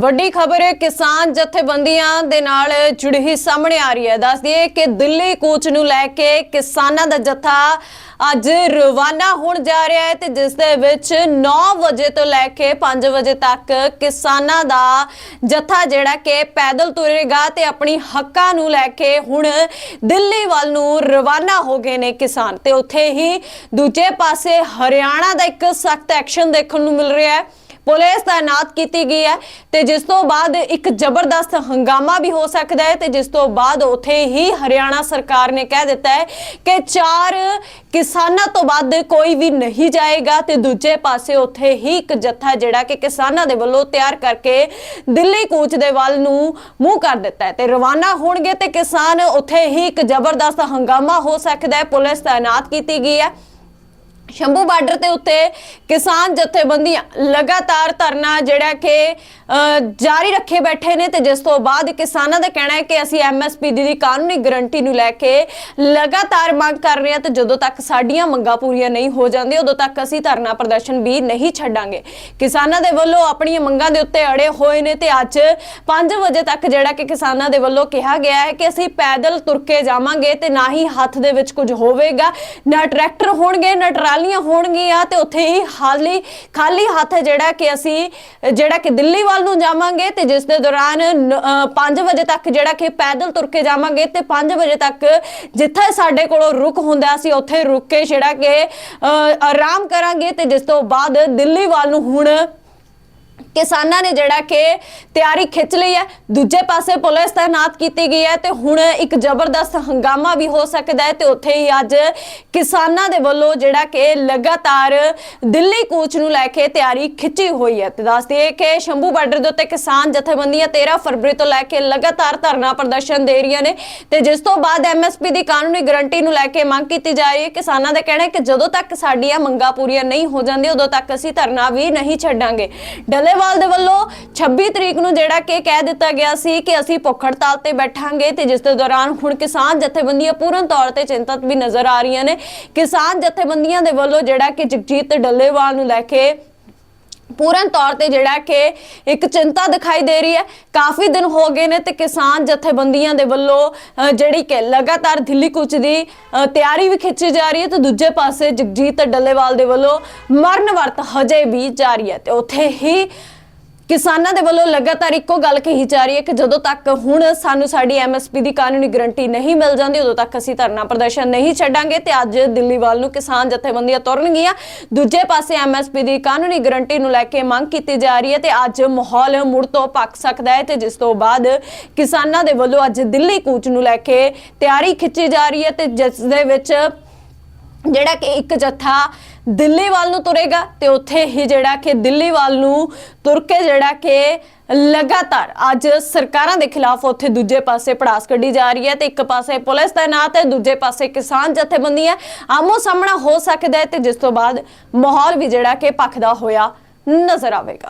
ਵੱਡੀ ਖਬਰ ਕਿਸਾਨ ਜਥੇਬੰਦੀਆਂ ਦੇ ਨਾਲ ਜੁੜੀ ਹੀ ਸਾਹਮਣੇ ਆ ਰਹੀ ਹੈ। ਦੱਸ ਦਈਏ ਕਿ ਦਿੱਲੀ ਕੂਚ ਨੂੰ ਲੈ ਕੇ ਕਿਸਾਨਾਂ ਦਾ ਜਥਾ ਅੱਜ ਰਵਾਨਾ ਹੋਣ ਜਾ ਰਿਹਾ ਹੈ ਤੇ ਜਿਸ ਦੇ ਵਿੱਚ 9 ਵਜੇ ਤੋਂ ਲੈ ਕੇ 5 ਵਜੇ ਤੱਕ ਕਿਸਾਨਾਂ ਦਾ ਜਥਾ ਜਿਹੜਾ ਕਿ ਪੈਦਲ ਤੁਰੇਗਾ ਤੇ ਆਪਣੀ ਹੱਕਾਂ ਨੂੰ ਲੈ ਕੇ ਹੁਣ ਦਿੱਲੀ ਵੱਲ ਨੂੰ ਰਵਾਨਾ ਹੋ ਗਏ ਨੇ ਕਿਸਾਨ। ਤੇ ਉੱਥੇ ਹੀ ਦੂਜੇ ਪਾਸੇ ਹਰਿਆਣਾ ਦਾ ਇੱਕ ਸਖਤ ਐਕਸ਼ਨ ਦੇਖਣ ਨੂੰ ਮਿਲ ਰਿਹਾ ਹੈ। ਪੁਲਿਸ ਤਾਇਨਾਤ ਕੀਤੀ ਗਈ ਹੈ ਤੇ ਜਿਸ ਤੋਂ ਬਾਅਦ ਇੱਕ ਜ਼ਬਰਦਸਤ ਹੰਗਾਮਾ ਵੀ ਹੋ ਸਕਦਾ ਹੈ ਤੇ ਜਿਸ ਤੋਂ ਬਾਅਦ ਉਥੇ ਹੀ ਹਰਿਆਣਾ ਸਰਕਾਰ ਨੇ ਕਹਿ ਦਿੱਤਾ ਹੈ ਕਿ ਚਾਰ ਕਿਸਾਨਾਂ ਤੋਂ ਵੱਧ ਕੋਈ ਵੀ ਨਹੀਂ ਜਾਏਗਾ ਤੇ ਦੂਜੇ ਪਾਸੇ ਉਥੇ ਹੀ ਇੱਕ ਜੱਥਾ ਜਿਹੜਾ ਕਿ ਕਿਸਾਨਾਂ ਦੇ ਵੱਲੋਂ ਤਿਆਰ ਕਰਕੇ ਦਿੱਲੀ ਕੂਚ ਦੇ ਵੱਲ ਨੂੰ ਮੂੰਹ ਕਰ ਦਿੱਤਾ ਹੈ ਤੇ ਰਵਾਨਾ ਹੋਣਗੇ ਤੇ ਕਿਸਾਨ ਉਥੇ ਹੀ ਇੱਕ ਜ਼ਬਰਦਸਤ ਹੰਗਾਮਾ ਹੋ ਸਕਦਾ ਹੈ। ਪੁਲਿਸ ਤਾਇਨਾਤ ਕੀਤੀ ਗਈ ਹੈ। ਸ਼ੰਭੂ ਬਾਰਡਰ ਤੇ ਉੱਤੇ ਕਿਸਾਨ ਜਥੇਬੰਦੀਆਂ ਲਗਾਤਾਰ ਧਰਨਾ ਜਿਹੜਾ ਕਿ ਜਾਰੀ ਰੱਖੇ ਬੈਠੇ ਨੇ ਤੇ ਜਿਸ ਤੋਂ ਬਾਅਦ ਕਿਸਾਨਾਂ ਦਾ ਕਹਿਣਾ ਹੈ ਕਿ ਅਸੀਂ ਐਮਐਸਪੀ ਦੀ ਕਾਨੂੰਨੀ ਗਰੰਟੀ ਨੂੰ ਲੈ ਕੇ ਲਗਾਤਾਰ ਮੰਗ ਕਰ ਰਹੇ ਹਾਂ ਤੇ ਜਦੋਂ ਤੱਕ ਸਾਡੀਆਂ ਮੰਗਾਂ ਪੂਰੀਆਂ ਨਹੀਂ ਹੋ ਜਾਂਦੀਆਂ, ਉਦੋਂ ਤੱਕ ਅਸੀਂ ਧਰਨਾ ਪ੍ਰਦਰਸ਼ਨ ਵੀ ਨਹੀਂ ਛੱਡਾਂਗੇ। ਕਿਸਾਨਾਂ ਦੇ ਵੱਲੋਂ ਆਪਣੀਆਂ ਮੰਗਾਂ ਦੇ ਉੱਤੇ ਅੜੇ ਹੋਏ ਨੇ ਤੇ ਅੱਜ 5 ਵਜੇ ਤੱਕ ਜਿਹੜਾ ਕਿ ਕਿਸਾਨਾਂ ਦੇ ਵੱਲੋਂ ਕਿਹਾ ਗਿਆ ਹੈ ਕਿ ਅਸੀਂ ਪੈਦਲ ਤੁਰ ਕੇ ਜਾਵਾਂਗੇ ਤੇ ਨਾ ਹੀ ਹੱਥ ਦੇ ਵਿੱਚ ਕੁਝ ਹੋਵੇਗਾ। ਨਾ ਟਰੈਕਟਰ ਹੋਣਗੇ, ਨਾ ਟਰਾਲੀਆਂ ਹੋਣਗੀਆਂ ਤੇ ਉੱਥੇ ਹੀ ਖਾਲੀ ਖਾਲੀ ਹੱਥ ਜਿਹੜਾ ਕਿ ਅਸੀਂ, ਜਿਹੜਾ ਕਿ ਦਿੱਲੀ ਵੱਲ ਨੂੰ ਜਾਵਾਂਗੇ ਤੇ ਜਿਸ ਦੇ ਦੌਰਾਨ 5 ਵਜੇ ਤੱਕ ਜਿਹੜਾ ਕਿ ਪੈਦਲ ਤੁਰ ਕੇ ਜਾਵਾਂਗੇ ਤੇ 5 ਵਜੇ ਤੱਕ ਜਿੱਥੇ ਸਾਡੇ ਕੋਲੋਂ ਰੁਕ ਹੁੰਦਾ ਸੀ ਉੱਥੇ ਰੁਕ ਕੇ ਜਿਹੜਾ ਕਿ ਅ, ਆਰਾਮ ਕਰਾਂਗੇ ਤੇ ਜਿਸ ਤੋਂ ਬਾਅਦ ਦਿੱਲੀ ਵੱਲ ਨੂੰ ਹੁਣ ਕਿਸਾਨਾਂ ਨੇ ਜਿਹੜਾ ਕਿ ਤਿਆਰੀ ਖਿੱਚ ਲਈ ਹੈ। ਦੂਜੇ ਪਾਸੇ ਪੁਲਿਸ ਤਾਇਨਾਤ ਕੀਤੀ ਗਈ ਹੈ ਤੇ ਹੁਣ ਇੱਕ ਜ਼ਬਰਦਸਤ ਹੰਗਾਮਾ ਵੀ ਹੋ ਸਕਦਾ ਹੈ ਤੇ ਉੱਥੇ ਹੀ ਅੱਜ ਕਿਸਾਨਾਂ ਦੇ ਵੱਲੋਂ ਜਿਹੜਾ ਕਿ ਲਗਾਤਾਰ ਦਿੱਲੀ ਕੂਚ ਨੂੰ ਲੈ ਕੇ ਤਿਆਰੀ ਖਿੱਚੀ ਹੋਈ ਹੈ। ਤੇ ਦੱਸ ਦਈਏ ਕਿ ਸ਼ੰਭੂ ਬਾਰਡਰ ਦੇ ਉੱਤੇ ਕਿਸਾਨ ਜਥੇਬੰਦੀਆਂ 13 ਫਰਵਰੀ ਤੋਂ ਲੈ ਕੇ ਲਗਾਤਾਰ ਧਰਨਾ ਪ੍ਰਦਰਸ਼ਨ ਦੇ ਰਹੀਆਂ ਨੇ ਤੇ ਜਿਸ ਤੋਂ ਬਾਅਦ ਐਮਐਸਪੀ ਦੀ ਕਾਨੂੰਨੀ ਗਰੰਟੀ ਨੂੰ ਲੈ ਕੇ ਮੰਗ ਕੀਤੀ ਜਾ ਰਹੀ ਹੈ। ਕਿਸਾਨਾਂ ਦਾ ਕਹਿਣਾ ਹੈ ਕਿ ਜਦੋਂ ਤੱਕ ਸਾਡੀਆਂ ਮੰਗਾਂ ਪੂਰੀਆਂ ਨਹੀਂ ਹੋ ਜਾਂਦੀਆਂ, ਉਦੋਂ ਤੱਕ ਅਸੀਂ ਧਰਨਾ ਵੀ ਨਹੀਂ ਛੱਡਾਂਗੇ। ਡੱਲੇਵਾਲ ਦੇ ਵੱਲੋਂ 26 ਤਰੀਕ ਨੂੰ ਜਿਹੜਾ ਕਿ ਕਹਿ ਦਿੱਤਾ ਗਿਆ ਸੀ ਕਿ ਅਸੀਂ ਭੁੱਖ ਹੜਤਾਲ ਤੇ ਬੈਠਾਂਗੇ ਤੇ ਜਿਸ ਦੇ ਦੌਰਾਨ ਹੁਣ ਕਿਸਾਨ ਜਥੇਬੰਦੀਆਂ ਪੂਰਨ ਤੌਰ ਤੇ ਚਿੰਤਤ ਵੀ ਨਜ਼ਰ ਆ ਰਹੀਆਂ ਨੇ। ਕਿਸਾਨ ਜਥੇਬੰਦੀਆਂ ਦੇ ਵੱਲੋਂ ਜਿਹੜਾ ਕਿ ਜਗਜੀਤ ਡੱਲੇਵਾਲ ਨੂੰ ਲੈ ਕੇ ਪੂਰਨ ਤੌਰ ਤੇ ਜਿਹੜਾ ਕਿ ਇੱਕ ਚਿੰਤਾ ਦਿਖਾਈ ਦੇ ਰਹੀ ਹੈ। ਕਾਫੀ ਦਿਨ ਹੋ ਗਏ ਨੇ ਤੇ ਕਿਸਾਨ ਜਥੇਬੰਦੀਆਂ ਦੇ ਵੱਲੋਂ ਜਿਹੜੀ ਕਿ ਲਗਾਤਾਰ ਦਿੱਲੀ ਕੁਚ ਦੀ ਤਿਆਰੀ ਵੀ ਖਿੱਚੀ ਜਾ ਰਹੀ ਹੈ ਤੇ ਦੂਜੇ ਪਾਸੇ ਜਗਜੀਤ ਡੱਲੇਵਾਲ ਦੇ ਵੱਲੋਂ ਮਰਨ ਵਰਤ ਹਜੇ ਵੀ ਜਾਰੀ ਹੈ ਤੇ ਉੱਥੇ ਹੀ ਕਿਸਾਨਾਂ ਦੇ ਵੱਲੋਂ ਲਗਾਤਾਰ ਇੱਕੋ ਗੱਲ ਕਹੀ ਜਾ ਰਹੀ ਹੈ ਕਿ ਜਦੋਂ ਤੱਕ ਹੁਣ ਸਾਨੂੰ ਸਾਡੀ ਐਮਐਸਪੀ ਦੀ ਕਾਨੂੰਨੀ ਗਰੰਟੀ ਨਹੀਂ ਮਿਲ ਜਾਂਦੀ, ਉਦੋਂ ਤੱਕ ਅਸੀਂ ਧਰਨਾ ਪ੍ਰਦਰਸ਼ਨ ਨਹੀਂ ਛੱਡਾਂਗੇ ਤੇ ਅੱਜ ਦਿੱਲੀ ਵੱਲ ਨੂੰ ਕਿਸਾਨ ਜਥੇਬੰਦੀਆਂ ਤੁਰਨਗੀਆਂ। ਦੂਜੇ ਪਾਸੇ ਐਮਐਸਪੀ ਦੀ ਕਾਨੂੰਨੀ ਗਰੰਟੀ ਨੂੰ ਲੈ ਕੇ ਮੰਗ ਕੀਤੀ ਜਾ ਰਹੀ ਹੈ ਤੇ ਅੱਜ ਮਾਹੌਲ ਮੁੜ ਤੋਂ ਪੱਕ ਸਕਦਾ ਹੈ ਤੇ ਜਿਸ ਤੋਂ ਬਾਅਦ ਕਿਸਾਨਾਂ ਦੇ ਵੱਲੋਂ ਅੱਜ ਦਿੱਲੀ ਕੂਚ ਨੂੰ ਲੈ ਕੇ ਤਿਆਰੀ ਖਿੱਚੀ ਜਾ ਰਹੀ ਹੈ ਤੇ ਜਿਸ ਦੇ ਵਿੱਚ ਜਿਹੜਾ ਕਿ ਇੱਕ ਜੱਥਾ ਦਿੱਲੀ ਵੱਲ ਨੂੰ ਤੁਰੇਗਾ ਤੇ ਉੱਥੇ ਹੀ ਜਿਹੜਾ ਕਿ ਦਿੱਲੀ ਵੱਲ ਨੂੰ ਤੁਰ ਕੇ ਜਿਹੜਾ ਕਿ ਲਗਾਤਾਰ ਅੱਜ ਸਰਕਾਰਾਂ ਦੇ ਖਿਲਾਫ ਉੱਥੇ ਦੂਜੇ ਪਾਸੇ ਪੜਾਸ ਕੱਢੀ ਜਾ ਰਹੀ ਹੈ ਤੇ ਇੱਕ ਪਾਸੇ ਪੁਲਿਸ ਤਾਇਨਾਤ ਹੈ, ਦੂਜੇ ਪਾਸੇ ਕਿਸਾਨ ਜਥੇਬੰਦੀਆਂ ਆਮੋ ਸਾਹਮਣਾ ਹੋ ਸਕਦਾ ਹੈ ਤੇ ਜਿਸ ਤੋਂ ਬਾਅਦ ਮਾਹੌਲ ਵੀ ਜਿਹੜਾ ਕਿ ਪੱਖਦਾ ਹੋਇਆ ਨਜ਼ਰ ਆਵੇਗਾ।